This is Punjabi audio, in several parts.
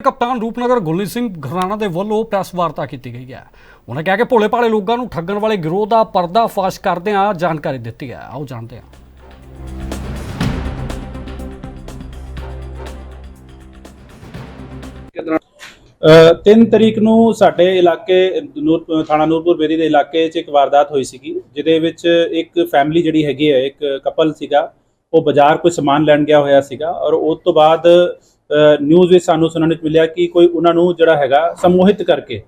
ਕਪਤਾਨ ਰੂਪਨਗਰ ਗੁਰਲੀਨ ਸਿੰਘ ਘਰਾਣਾ ਦੇ ਵੱਲੋਂ ਪ੍ਰੈਸ ਵਾਰਤਾ ਕੀਤੀ ਗਈ ਹੈ। ਉਹਨਾਂ ਕਿਹਾ ਕਿ ਭੋਲੇ ਭਾਲੇ ਲੋਕਾਂ ਨੂੰ ਠੱਗਣ ਵਾਲੇ ਗਿਰੋਹ ਦਾ ਪਰਦਾਫਾਸ਼ ਕਰਦਿਆਂ ਜਾਣਕਾਰੀ ਦਿੱਤੀ ਹੈ। ਆਓ ਜਾਣਦੇ ਹਾਂ। ਅ, ਤਿੰਨ ਤਰੀਕ ਨੂੰ ਸਾਡੇ ਇਲਾਕੇ ਨੂਰ ਥਾਣਾ ਨੂਰਪੁਰ ਬੇਰੀ ਦੇ ਇਲਾਕੇ 'ਚ ਇੱਕ ਵਾਰਦਾਤ ਹੋਈ ਸੀਗੀ ਜਿਹਦੇ ਵਿੱਚ ਇੱਕ ਫੈਮਿਲੀ ਜਿਹੜੀ ਹੈਗੀ ਹੈ ਇੱਕ ਕਪਲ ਸੀਗਾ ਉਹ ਬਾਜ਼ਾਰ ਕੋਈ ਸਮਾਨ ਲੈਣ ਗਿਆ ਹੋਇਆ ਸੀਗਾ ਔਰ ਉਸ ਤੋਂ ਬਾਅਦ ਨਿਊਜ਼ ਵਿੱਚ ਸਾਨੂੰ ਸੁਣਨ ਵਿੱਚ ਮਿਲਿਆ ਕਿ ਕੋਈ ਉਹਨਾਂ ਨੂੰ ਜਿਹੜਾ ਹੈਗਾ ਸਮੋਹਿਤ ਕਰਕੇ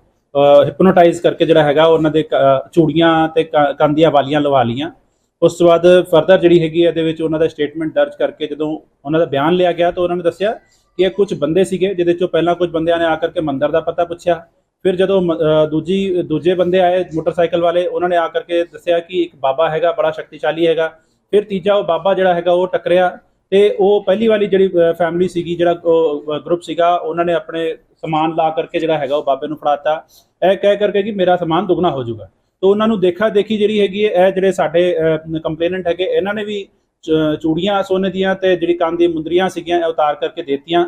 ਹਿਪਨੋਟਾਈਜ਼ ਕਰਕੇ ਜਿਹੜਾ ਹੈਗਾ ਉਹਨਾਂ ਦੇ ਕ- ਚੂੜੀਆਂ ਤੇ ਕ- ਕੰਨ ਵਾਲੀਆਂ ਲਵਾ ਲੀਆਂ ਉਸ ਤੋਂ ਬਾਅਦ ਫਰਦਰ ਜਿਹੜੀ ਹੈਗੀ ਇਹਦੇ ਵਿੱਚ ਉਹਨਾਂ ਦਾ ਸਟੇਟਮੈਂਟ ਦਰਜ ਕਰਕੇ ਜਦੋਂ ਉਹਨਾਂ ਦਾ ਬਿਆਨ ਲਿਆ ਗਿਆ ਤਾਂ ਉਹਨਾਂ ਨੇ ਦੱਸਿਆ ਕਿ ਇਹ ਕੁਝ ਬੰਦੇ ਸੀਗੇ ਜਿਹਦੇ ਚੋਂ ਪਹਿਲਾਂ ਕੁਝ ਬੰਦਿਆਂ ਨੇ ਆ ਕਰਕੇ ਮੰਦਰ ਦਾ ਪਤਾ ਪੁੱਛਿਆ। ਫਿਰ ਜਦੋਂ ਦੂਜੀ, ਦੂਜੇ ਬੰਦੇ ਆਏ ਮੋਟਰਸਾਈਕਲ ਵਾਲੇ, ਉਹਨਾਂ ਨੇ ਆ ਕਰਕੇ ਦੱਸਿਆ ਕਿ ਇੱਕ ਬਾਬਾ ਹੈਗਾ, ਬੜਾ ਸ਼ਕਤੀਸ਼ਾਲੀ ਹੈਗਾ। ਫਿਰ ਤੀਜਾ ਉਹ ਬਾਬਾ ਜਿਹੜਾ ਹੈਗਾ ਉਹ ਟਕਰਿਆ। ਤੇ ਉਹ ਪਹਿਲੀ ਵਾਲੀ ਜਿਹੜੀ ਫੈਮਿਲੀ ਸੀਗੀ, ਜਿਹੜਾ ਗਰੁੱਪ ਸੀਗਾ, ਉਹਨਾਂ ਨੇ ਆਪਣੇ ਸਮਾਨ ਲਾ ਕਰਕੇ ਜਿਹੜਾ ਹੈਗਾ ਉਹ ਬਾਬੇ ਨੂੰ ਫੜਾਤਾ। ਇਹ ਕਹਿ ਕਰਕੇ ਕਿ ਮੇਰਾ ਸਮਾਨ ਦੁੱਗਣਾ ਹੋ ਜਾਊਗਾ। ਤਾਂ ਉਹਨਾਂ ਨੂੰ ਦੇਖਾ ਦੇਖੀ ਜਿਹੜੀ ਹੈਗੀ ਹੈ ਇਹ ਜਿਹੜੇ ਸਾਡੇ ਕੰਪਲੇਨੈਂਟ ਹੈਗੇ, ਇਹਨਾਂ ਨੇ ਵੀ ਚੂੜੀਆਂ ਸੋਨੇ ਦੀਆਂ ਤੇ ਜਿਹੜੀ ਕੰਨ ਦੀ ਮੁੰਦਰੀਆਂ ਸੀਗੀਆਂ, ਇਹ ਉਤਾਰ ਕਰਕੇ ਦੇਤੀਆਂ।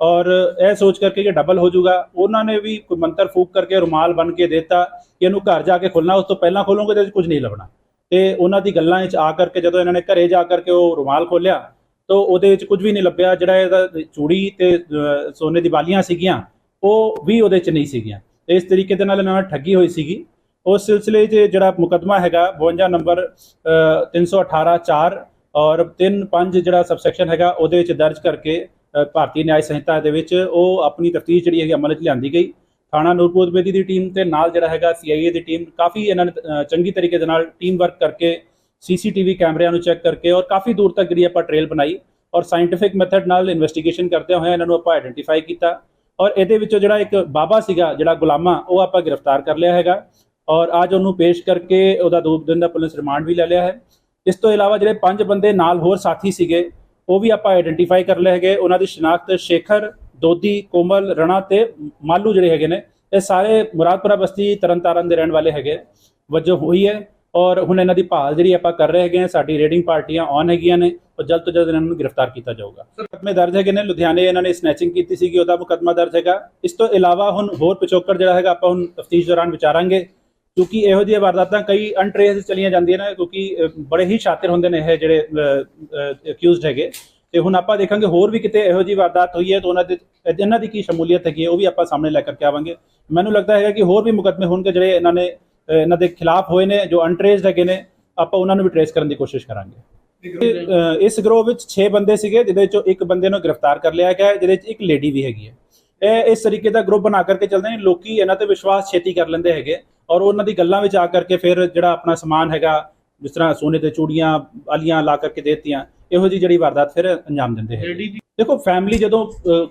ਔਰ ਇਹ ਸੋਚ ਕਰਕੇ ਕਿ ਡਬਲ ਹੋ ਜਾਊਗਾ। ਉਹਨਾਂ ਨੇ ਵੀ ਕੋਈ ਮੰਤਰ ਫੂਕ ਕਰਕੇ ਰੁਮਾਲ ਬਣ ਕੇ ਦੇਤਾ ਕਿ ਇਹਨੂੰ ਘਰ ਜਾ ਕੇ ਖੋਲਣਾ ਉਸ ਤੋਂ ਪਹਿਲਾਂ ਖੋਲੋਗੇ ਤੇ ਕੁਝ ਨਹੀਂ ਲੱਭਣਾ। ਤੇ ਉਹਨਾਂ ਦੀ ਗੱਲਾਂ ਵਿੱਚ ਆ ਕਰਕੇ ਜਦੋਂ ਇਹਨਾਂ ਨੇ ਘਰੇ ਜਾ ਕਰਕੇ ਉਹ ਰੁਮਾਲ ਖੋਲਿਆ ਤਾਂ ਉਹਦੇ ਵਿੱਚ ਕੁਝ ਵੀ ਨਹੀਂ ਲੱਭਿਆ ਜਿਹੜਾ ਇਹਦਾ ਚੂੜੀ ਤੇ ਸੋਨੇ ਦੀ ਵਾਲੀਆਂ ਸੀਗੀਆਂ ਉਹ ਵੀ ਉਹਦੇ ਚ ਨਹੀਂ ਸੀਗੀਆਂ। ਇਸ ਤਰੀਕੇ ਦੇ ਨਾਲ ਇਹਨਾਂ ਨਾਲ ਠੱਗੀ ਹੋਈ ਸੀਗੀ। ਉਸ ਸਿਲਸਿਲੇ 'ਚ ਜਿਹੜਾ ਮੁਕੱਦਮਾ ਹੈਗਾ 52 ਨੰਬਰ ਅਹ, 318 4 ਔਰ 3 5 ਜਿਹੜਾ ਸਬਸੈਕਸ਼ਨ ਹੈਗਾ ਉਹਦੇ ਵਿੱਚ ਦਰਜ ਕਰਕੇ ਭਾਰਤੀ ਨਿਆਂ ਸੰਹਿਤਾ ਦੇ ਵਿੱਚ ਉਹ ਆਪਣੀ ਤਫਤੀਸ਼ ਜਿਹੜੀ ਹੈਗੀ ਅਮਲ 'ਚ ਲਿਆਂਦੀ ਗਈ। ਥਾਣਾ ਨੂਰਪੁਰ ਬੇਦੀ ਦੀ ਟੀਮ ਤੇ ਨਾਲ ਜਿਹੜਾ ਹੈਗਾ ਸੀਆਈਏ ਦੀ ਟੀਮ ਕਾਫੀ ਇਹਨਾਂ ਨੇ ਚੰਗੀ ਤਰੀਕੇ ਦੇ ਨਾਲ ਟੀਮ ਵਰਕ ਕਰਕੇ ਸੀਸੀਟੀਵੀ ਕੈਮਰਿਆਂ ਨੂੰ ਚੈੱਕ ਕਰਕੇ ਔਰ ਕਾਫੀ ਦੂਰ ਤੱਕ ਜਿਹੜੀ ਆਪਾਂ ਟ੍ਰੇਲ ਬਣਾਈ ਔਰ ਸਾਇੰਟੀਫਿਕ ਮੈਥਡ ਨਾਲ ਇਨਵੈਸਟੀਗੇਸ਼ਨ ਕਰਦੇ ਹੋਏ ਇਹਨਾਂ ਨੂੰ ਆਪਾਂ ਆਇਡੈਂਟੀਫਾਈ ਕੀਤਾ ਔਰ ਇਹਦੇ ਵਿੱਚੋਂ ਜਿਹੜਾ ਇੱਕ ਬਾਬਾ ਸੀਗਾ, ਜਿਹੜਾ ਗੁਲਾਮਾ, ਉਹ ਆਪਾਂ ਗ੍ਰਿਫਤਾਰ ਕਰ ਲਿਆ ਹੈਗਾ ਔਰ ਅੱਜ ਉਹਨੂੰ ਪੇਸ਼ ਕਰਕੇ ਉਹਦਾ ਦੋ ਦਿਨ ਦਾ ਪੁਲਿਸ ਰਿਮਾਂਡ ਵੀ ਲੈ ਲਿਆ ਹੈ। ਇਸ ਤੋਂ ਇਲਾਵਾ ਜਿਹੜੇ ਪੰਜ ਬੰਦੇ ਨਾਲ ਹੋਰ ਸਾਥੀ ਸੀਗੇ, ਉਹ ਵੀ ਆਪਾਂ ਆਇਡੈਂਟੀਫਾਈ ਕਰ ਲਏ ਹੈਗੇ। ਉਹਨਾਂ ਦੀ ਸ਼ਨਾਖਤ ਸ਼ੇਖਰ, ਦੋਦੀ, ਕੋਮਲ, ਰਣਾ ਤੇ ਮਾਲੂ ਜਿਹੜੇ ਹੈਗੇ ਨੇ, ਇਹ ਸਾਰੇ ਮੁਰਾਦਪੁਰਾ ਬਸਤੀ ਤਰਨਤਾਰਨ ਦੇ ਰਹਿਣ ਵਾਲੇ ਹੈਗੇ। ਵਜੋਂ ਹੋਈ ਹੈ। ਔਰ ਹੁਣ ਇਹਨਾਂ ਦੀ ਭਾਲ ਜਿਹੜੀ ਆਪਾਂ ਕਰ ਰਹੇ ਹੈਗੇ ਹਾਂ, ਸਾਡੀ ਰੇਡਿੰਗ ਪਾਰਟੀਆਂ ਔਨ ਹੈਗੀਆਂ ਨੇ ਔਰ ਜਲਦ ਤੋਂ ਜਲਦ ਇਹਨਾਂ ਨੂੰ ਗ੍ਰਿਫਤਾਰ ਕੀਤਾ ਜਾਊਗਾ। ਮੁਕੱਦਮੇ ਦਰਜ ਹੈਗੇ ਨੇ, ਲੁਧਿਆਣੇ ਇਹਨਾਂ ਨੇ ਸਨੈਚਿੰਗ ਕੀਤੀ ਸੀਗੀ, ਉਹਦਾ ਮੁਕੱਦਮਾ ਦਰਜ ਹੈਗਾ। ਇਸ ਤੋਂ ਇਲਾਵਾ ਹੁਣ ਹੋਰ ਪਿਛੋਕੜ ਜਿਹੜਾ ਹੈਗਾ, ਆਪਾਂ ਹੁਣ ਤਫਤੀਸ਼ ਦੌਰਾਨ ਵਿਚਾਰਾਂਗੇ, ਕਿਉਂਕਿ ਇਹੋ ਜਿਹੀਆਂ ਵਾਰਦਾਤਾਂ ਕਈ ਅਨਟ੍ਰੇਸ ਚਲੀਆਂ ਜਾਂਦੀਆਂ ਨੇ, ਕਿਉਂਕਿ ਬੜੇ ਹੀ ਸ਼ਾਤਿਰ ਹੁੰਦੇ ਨੇ ਇਹ ਜਿਹੜੇ ਅਕਿਊਜ਼ਡ ਹੈਗੇ। ਤੇ ਹੁਣ ਆਪਾਂ ਦੇਖਾਂਗੇ ਹੋਰ ਵੀ ਕਿਤੇ ਇਹੋ ਜਿਹੀ ਵਾਰਦਾਤ ਹੋਈ ਹੈ ਤਾਂ ਉਹਨਾਂ ਦੇ, ਇਹਨਾਂ ਦੀ ਕੀ ਸ਼ਮੂਲੀਅਤ ਹੈਗੀ ਹੈ, ਉਹ ਵੀ ਆਪਾਂ ਸਾਹਮਣੇ ਲੈ ਕਰਕੇ ਆਵਾਂਗੇ। ਮੈਨੂੰ ਲੱਗਦਾ ਹੈਗਾ ਕਿ ਹੋਰ ਵੀ ਮੁਕੱਦਮੇ ਹੋਣਗੇ ਜਿਹੜੇ ਇਹਨਾਂ ਨੇ ਇਹਨਾਂ ਦੇ ਖਿਲਾਫ ਹੋਏ ਨੇ ਜੋ ਅਨਟ੍ਰੇਸਡ ਹੈਗੇ ਨੇ ਆਪਾਂ ਉਹਨਾਂ ਨੂੰ ਵੀ ਟ੍ਰੇਸ ਕਰਨ ਦੀ ਕੋਸ਼ਿਸ਼ ਕਰਾਂਗੇ। ਇਸ ਗਰੋਹ ਵਿੱਚ 6 ਬੰਦੇ ਸੀਗੇ ਜਿਹਦੇ ਵਿੱਚੋਂ ਇੱਕ ਬੰਦੇ ਨੂੰ ਗ੍ਰਿਫਤਾਰ ਕਰ ਲਿਆ ਗਿਆ ਜਿਹਦੇ ਵਿੱਚ ਇੱਕ ਲੇਡੀ ਵੀ ਹੈਗੀ ਹੈ। ਇਹ ਇਸ ਤਰੀਕੇ ਦਾ ਗਰੁੱਪ ਬਣਾ ਕਰਕੇ ਚੱਲਦੇ ਨੇ ਲੋਕੀ ਇਹਨਾਂ ਤੇ ਵਿਸ਼ਵਾਸ ਛੇਤੀ ਕਰ ਲੈਂਦੇ ਹੈਗੇ ਔਰ ਉਹਨਾਂ ਦੀ ਗੱਲਾਂ ਵਿੱਚ ਆ ਕਰਕੇ ਫਿਰ ਜਿਹੜਾ ਆਪਣਾ ਸਮਾਨ ਹੈਗਾ ਜਿਸ ਤਰ੍ਹਾਂ ਸੋਨੇ ਤੇ ਚੂੜੀਆਂ ਵਾਲੀਆਂ ਲਾ ਕਰਕੇ ਦੇਤੀਆਂ ਇਹੋ ਜੀ ਜਿਹੜੀ ਵਾਰਦਾਤ ਫਿਰ ਅੰਜਾਮ ਦਿੰਦੇ ਹੈ ਦੇਖੋ ਫੈਮਿਲੀ ਜਦੋਂ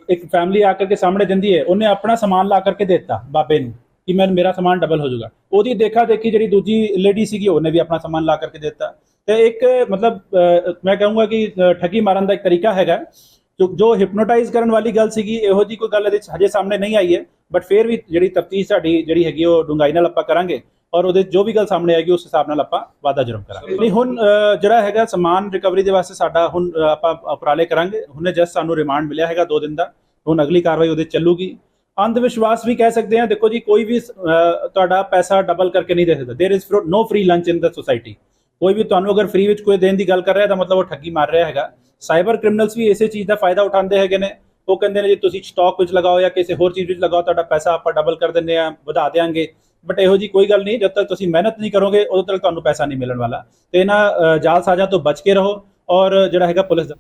ਇੱਕ ਫੈਮਿਲੀ ਆ ਕਰਕੇ ਸਾਹਮਣੇ ਦਿੰਦੀ ਹੈ ਉਹਨੇ ਆਪਣਾ ਸਮਾਨ ਲਾ ਕਰਕੇ ਦਿੱਤਾ ਬਾਬੇ ਨੂੰ। ਕਿ ਮੈਂ ਮੇਰਾ ਸਮਾਨ ਡਬਲ ਹੋ ਜਾਊਗਾ। ਉਹਦੀ ਦੇਖਾ ਦੇਖੀ ਜਿਹੜੀ ਦੂਜੀ ਲੇਡੀ ਸੀਗੀ, ਉਹਨੇ ਵੀ ਆਪਣਾ ਸਮਾਨ ਲਾ ਕਰਕੇ ਦਿੱਤਾ। ਤੇ ਇੱਕ, ਮਤਲਬ ਮੈਂ ਕਹੂੰਗਾ ਕਿ ਠੱਗੀ ਮਾਰਨ ਦਾ ਇੱਕ ਤਰੀਕਾ ਹੈਗਾ। ਜੋ ਹਿਪਨੋਟਾਈਜ਼ ਕਰਨ ਵਾਲੀ ਗੱਲ ਸੀਗੀ, ਇਹੋ ਜੀ ਕੋਈ ਗੱਲ ਇਹਦੇ 'ਚ ਹਜੇ ਸਾਹਮਣੇ ਨਹੀਂ ਆਈ ਹੈ। ਬਟ ਫਿਰ ਵੀ ਜਿਹੜੀ ਤਫਤੀਸ਼ ਸਾਡੀ ਜਿਹੜੀ ਹੈਗੀ, ਉਹ ਡੂੰਘਾਈ ਨਾਲ ਆਪਾਂ ਕਰਾਂਗੇ। ਔਰ ਉਹਦੇ ਜੋ ਵੀ ਗੱਲ ਸਾਹਮਣੇ ਆਏਗੀ, ਉਸ ਹਿਸਾਬ ਨਾਲ ਆਪਾਂ ਵਾਅਦਾ ਜ਼ਰੂਰ ਕਰਾਂਗੇ। ਨਹੀਂ, ਹੁਣ ਜਿਹੜਾ ਹੈਗਾ ਸਮਾਨ ਰਿਕਵਰੀ ਦੇ ਵਾਸਤੇ ਸਾਡਾ ਹੁਣ ਆਪਾਂ ਉਪਰਾਲੇ ਕਰਾਂਗੇ। ਹੁਣੇ ਜਸਟ ਸਾਨੂੰ ਰਿਮਾਂਡ ਮਿਲਿਆ ਹੈਗਾ 2 ਦਿਨ ਦਾ। ਹੁਣ ਅਗਲੀ ਕਾਰਵਾਈ ਉਹਦੇ 'ਚ ਚੱਲੂਗੀ। ਅੰਧ ਵਿਸ਼ਵਾਸ ਵੀ ਕਹਿ ਸਕਦੇ ਹਾਂ ਦੇਖੋ ਜੀ ਕੋਈ ਵੀ ਅ, ਤੁਹਾਡਾ ਪੈਸਾ ਡਬਲ ਕਰਕੇ ਨਹੀਂ ਦੇ ਸਕਦਾ there is no free lunch in the society ਕੋਈ ਵੀ ਤੁਹਾਨੂੰ ਅਗਰ ਫ੍ਰੀ ਵਿੱਚ ਕੋਈ ਦੇਣ ਦੀ ਗੱਲ ਕਰ ਰਿਹਾ ਤਾਂ ਮਤਲਬ ਉਹ ਠੱਗੀ ਮਾਰ ਰਿਹਾ ਹੈਗਾ ਸਾਈਬਰ ਕ੍ਰਿਮੀਨਲਸ ਵੀ ਇਸੇ ਚੀਜ਼ ਦਾ ਫਾਇਦਾ ਉਠਾਉਂਦੇ ਹੈਗੇ ਨੇ ਉਹ ਕਹਿੰਦੇ ਨੇ ਜੀ ਤੁਸੀਂ ਸਟਾਕ ਵਿੱਚ ਲਗਾਓ ਜਾਂ ਕਿਸੇ ਹੋਰ ਚੀਜ਼ ਵਿੱਚ ਲਗਾਓ ਤੁਹਾਡਾ ਪੈਸਾ ਆਪਾਂ ਡਬਲ ਕਰ ਦਿੰਦੇ ਆ ਵਧਾ ਦੇਾਂਗੇ ਬਟ ਇਹੋ ਜੀ ਕੋਈ ਗੱਲ ਨਹੀਂ ਜਦ ਤੱਕ ਤੁਸੀਂ ਮਿਹਨਤ ਨਹੀਂ ਕਰੋਗੇ ਉਦੋਂ ਤੱਕ ਤੁਹਾਨੂੰ ਪੈਸਾ ਨਹੀਂ ਮਿਲਣ ਵਾਲਾ ਤੇ ਇਹਨਾਂ ਅ, ਜਾਲ ਸਾਜ਼ਾਂ ਤੋਂ ਬਚ ਕੇ ਰਹੋ ਔਰ ਜਿਹੜਾ ਹੈਗਾ ਪੁਲਿਸ ਦਾ